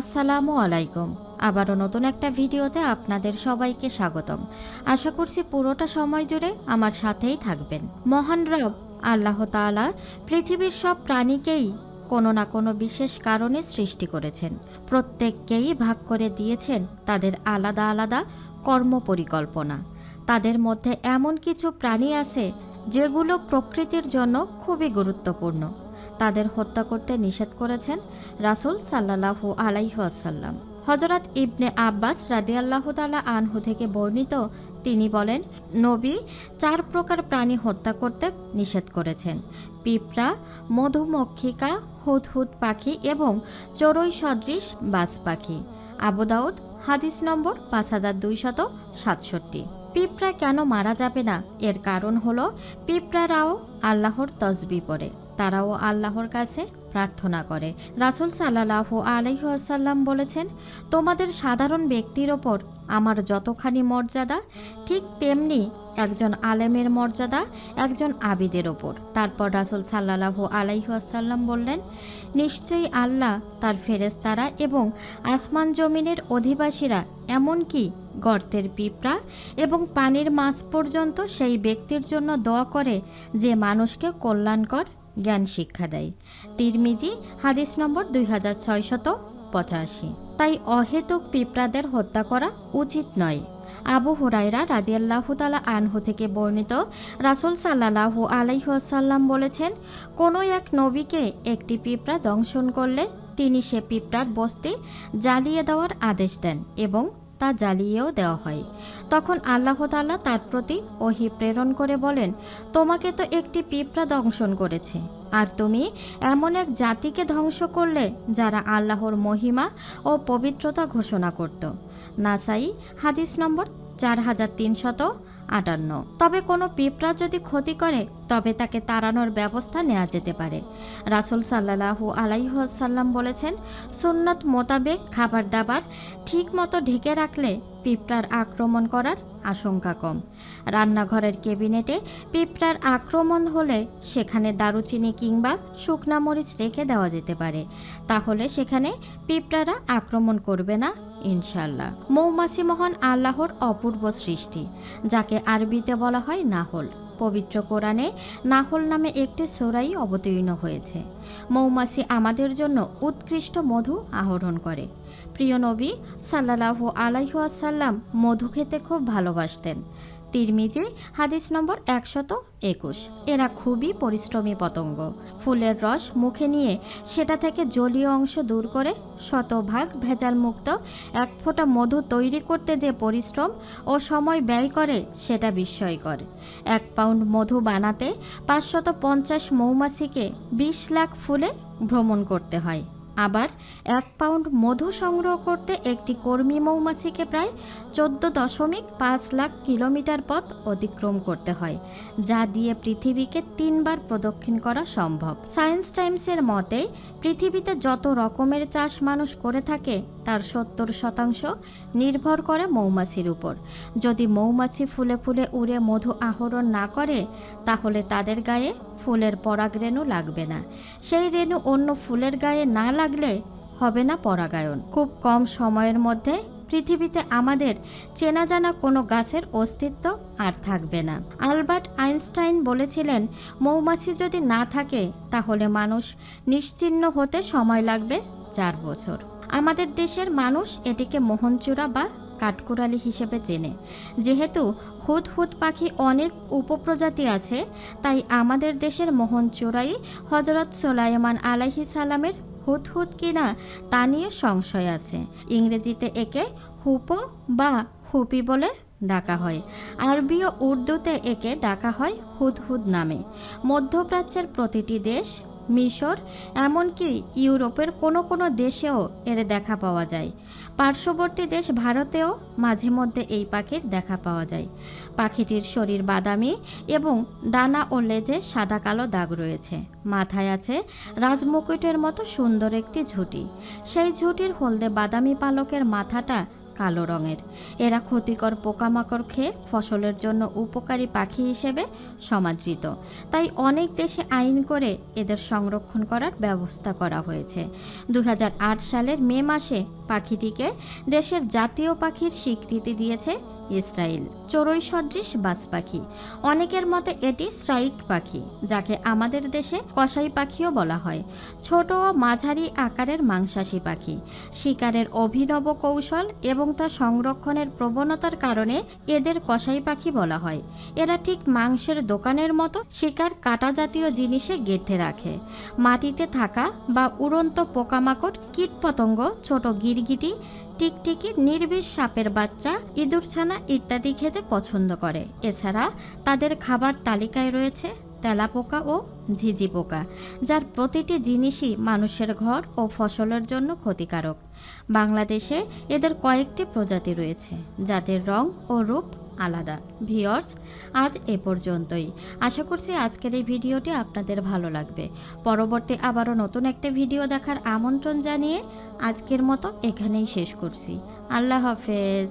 আসসালামু আলাইকুম। আবারও নতুন একটা ভিডিওতে আপনাদের সবাইকে স্বাগতম। আশা করছি পুরোটা সময় জুড়ে আমার সাথেই থাকবেন। মহান রব আল্লাহ তাআলা পৃথিবীর সব প্রাণীকেই কোনো না কোনো বিশেষ কারণে সৃষ্টি করেছেন। প্রত্যেককেই ভাগ করে দিয়েছেন তাদের আলাদা আলাদা কর্ম পরিকল্পনা। তাদের মধ্যে এমন কিছু প্রাণী আছে যেগুলো প্রকৃতির জন্য খুবই গুরুত্বপূর্ণ। তাদের হত্যা করতে নিষেধ করেছেন রাসূল সাল্লাল্লাহু আলাইহি ওয়াসাল্লাম। হজরত ইবনে আব্বাস রাদিয়াল্লাহু তাআলা আনহু থেকে বর্ণিত, তিনি বলেন, নবী চার প্রকার প্রাণী হত্যা করতে নিষেধ করেছেন। পিঁপড়া, মধুমক্ষিকা, হুদহুদ পাখি এবং চড়ুই সদৃশ বাস পাখি। আবু দাউদ, হাদিস নম্বর পাঁচ হাজার দুইশত সাতষট্টি। পিঁপড়া কেন মারা যাবে না? এর কারণ হলো, পিঁপড়ারাও আল্লাহর তসবি পড়ে। তারাও আল্লাহর কাছে প্রার্থনা করে। রাসুল সাল্লাহু আলহিহাসাল্লাম বলেছেন, তোমাদের সাধারণ ব্যক্তির ওপর আমার যতখানি মর্যাদা, ঠিক তেমনি একজন আলেমের মর্যাদা, একজন আবিদের ওপর। তারপর রাসুল সাল্লাহু আলাইহাসাল্লাম বললেন, নিশ্চয়ই আল্লাহ তার ফেরেস্তারা এবং আসমান জমিনের অধিবাসীরা এমনকি গর্তের পিঁপড়া এবং পানির মাছ পর্যন্ত সেই ব্যক্তির জন্য দোয়া করে যে মানুষকে কল্যাণকর জ্ঞান শিক্ষা দেয়। তিরমিজি, হাদিস নম্বর দুই হাজার ছয়শত পঁচাশি। তাই অহেতুক পিঁপড়াদের হত্যা করা উচিত নয়। আবু হুরাইরা রাদিয়াল্লাহু তালা আনহু থেকে বর্ণিত রাসুল সাল্লাহু আলাইহাসাল্লাম বলেছেন, কোনো এক নবীকে একটি পিঁপড়া দংশন করলে তিনি সে পিঁপড়ার বস্তি জ্বালিয়ে দেওয়ার আদেশ দেন এবং তা জ্বালিয়েও দেওয়া হয়। তখন আল্লাহ তাল্লাহ তার প্রতি ওহি প্রেরণ করে বলেন, তোমাকে তো একটি পিঁপড়া দংশন করেছে। আর তুমি এমন এক জাতিকে ধ্বংস করলে যারা আল্লাহর মহিমা ও পবিত্রতা ঘোষণা করত। নাসাই, হাদিস নম্বর চার হাজার তিনশত আটান্ন। তবে কোনো পিঁপড়া যদি ক্ষতি করে, তবে তাকে তাড়ানোর ব্যবস্থা নেওয়া যেতে পারে। রাসুল সাল্লাহু আলাইসাল্লাম বলেছেন, সুন্নত মোতাবেক খাবার দাবার ঠিক মতো ঢেকে রাখলে পিঁপড়ার আক্রমণ করার আশঙ্কা কম। রান্নাঘরের কেবিনেটে পিঁপড়ার আক্রমণ হলে সেখানে দারুচিনি কিংবা শুকনা মরিচ রেখে দেওয়া যেতে পারে। তাহলে সেখানে পিঁপড়ারা আক্রমণ করবে না ইনশাল্লাহ। মৌমাছি মহান আল্লাহর অপূর্ব সৃষ্টি, যাকে আরবিতে বলা হয় নাহল। পবিত্র কোরআনে নাহল নামে একটি সোরাই অবতীর্ণ হয়েছে। মৌমাছি আমাদের জন্য উৎকৃষ্ট মধু আহরণ করে। প্রিয় নবী সাল্লাহু আলাইহাসাল্লাম মধু খেতে খুব ভালোবাসতেন। তিরমিজি, হাদিস নম্বর একশত একুশ। এরা খুবই পরিশ্রমী পতঙ্গ। ফুলের রস মুখে নিয়ে সেটা থেকে জলীয় অংশ দূর করে শতভাগ ভেজাল মুক্ত এক ফোঁটা মধু তৈরি করতে যে পরিশ্রম ও সময় ব্যয় করে সেটা বিস্ময়কর। এক পাউন্ড মধু বানাতে পাঁচশত পঞ্চাশ মৌমাছিকে বিশ লাখ ফুলে ভ্রমণ করতে হয়। আবার এক পাউন্ড মধু সংগ্রহ করতে একটি কর্মী মৌমাছিকে প্রায় চোদ্দ দশমিক পাঁচ লাখ কিলোমিটার পথ অতিক্রম করতে হয়, যা দিয়ে পৃথিবীকে তিনবার প্রদক্ষিণ করা সম্ভব। সায়েন্স টাইমসের মতে, পৃথিবীতে যত রকমের চাষ মানুষ করে থাকে, তার সত্তর শতাংশ নির্ভর করে মৌমাছির উপর। যদি মৌমাছি ফুলে ফুলে উড়ে মধু আহরণ না করে, তাহলে তাদের গায়ে ফুলের পরাগরেণু লাগবে না। সেই রেণু অন্য ফুলের গায়ে না লাগলে হবে না পরাগায়ন। খুব কম সময়ের মধ্যে পৃথিবীতে আমাদের চেনা জানা কোনো গাছের অস্তিত্ব আর থাকবে না। আলবার্ট আইনস্টাইন বলেছিলেন, মৌমাছি যদি না থাকে, তাহলে মানুষ নিশ্চিহ্ন হতে সময় লাগবে চার বছর। আমাদের দেশের মানুষ এটিকে মোহনচূড়া বা কাঠকুড়ালি হিসেবে চেনে। যেহেতু হুদ হুদ পাখি অনেক উপপ্রজাতি আছে, তাই আমাদের দেশের মোহনচূড়াই হজরত সোলাইমান আলাহি সালামের হুদ হুদ কিনা তা নিয়ে সংশয় আছে। ইংরেজিতে একে হুপো বা হুপি বলে ডাকা হয়। আরবি ও উর্দুতে একে ডাকা হয় হুদহুদ নামে। মধ্যপ্রাচ্যের প্রতিটি দেশ মিশর, এমনকি ইউরোপের কোনো কোনো দেশেও এর দেখা পাওয়া যায়। পার্শ্ববর্তী দেশ ভারতেও মাঝে মধ্যে এই পাখির দেখা পাওয়া যায়। পাখিটির শরীর বাদামি এবং ডানা ও লেজে সাদা কালো দাগ রয়েছে। মাথায় আছে রাজমুকুটের মতো সুন্দর একটি ঝুঁটি। সেই ঝুঁটির হলদে বাদামি পালকের মাথাটা কালো রঙের। এরা ক্ষতিকর পোকামাকড় খেয়ে ফসলের জন্য উপকারী পাখি হিসেবে সমাদৃত। তাই অনেক দেশে আইন করে এদের সংরক্ষণ করার ব্যবস্থা করা হয়েছে। দুই হাজার আট সালের মে মাসে পাখিটিকে দেশের জাতীয় পাখির স্বীকৃতি দিয়েছে ইসরায়েল চড়ুই সদৃশ বাস পাখি। অনেকের মতে এটি স্ট্রাইক পাখি, যাকে আমাদের দেশে কসাই পাখিও বলা হয়। ছোট ও মাঝারি আকারের মাংসাশী পাখি। শিকারের অভিনব কৌশল এবং তা সংরক্ষণের প্রবণতার কারণে এদের কসাই পাখি বলা হয়। এরা ঠিক মাংসের দোকানের মতো শিকার কাটা জাতীয় জিনিসে গেঁথে রাখে। মাটিতে থাকা বা উড়ন্ত পোকামাকড়, কীটপতঙ্গ, ছোট গিরগিটি, টিকটিকি, নির্বিষ সাপের বাচ্চা, ইঁদুরছানা ইত্যাদি খেতে পছন্দ করে। এছাড়া তাদের খাবার তালিকায় রয়েছে তেলাপোকা ও ঝিঝি পোকা, যার প্রতিটি জিনিসই মানুষের ঘর ও ফসলের জন্য ক্ষতিকারক। বাংলাদেশে এদের কয়েকটি প্রজাতি রয়েছে, যাদের রং ও রূপ আলাদা। ভিওর্স আজ এ পর্যন্তই। আশা করছি আজকের এই ভিডিওটি আপনাদের ভালো লাগবে। পরবর্তী আবারও নতুন একটা ভিডিও দেখার আমন্ত্রণ জানিয়ে আজকের মতো এখানেই শেষ করছি। আল্লাহ হাফেজ।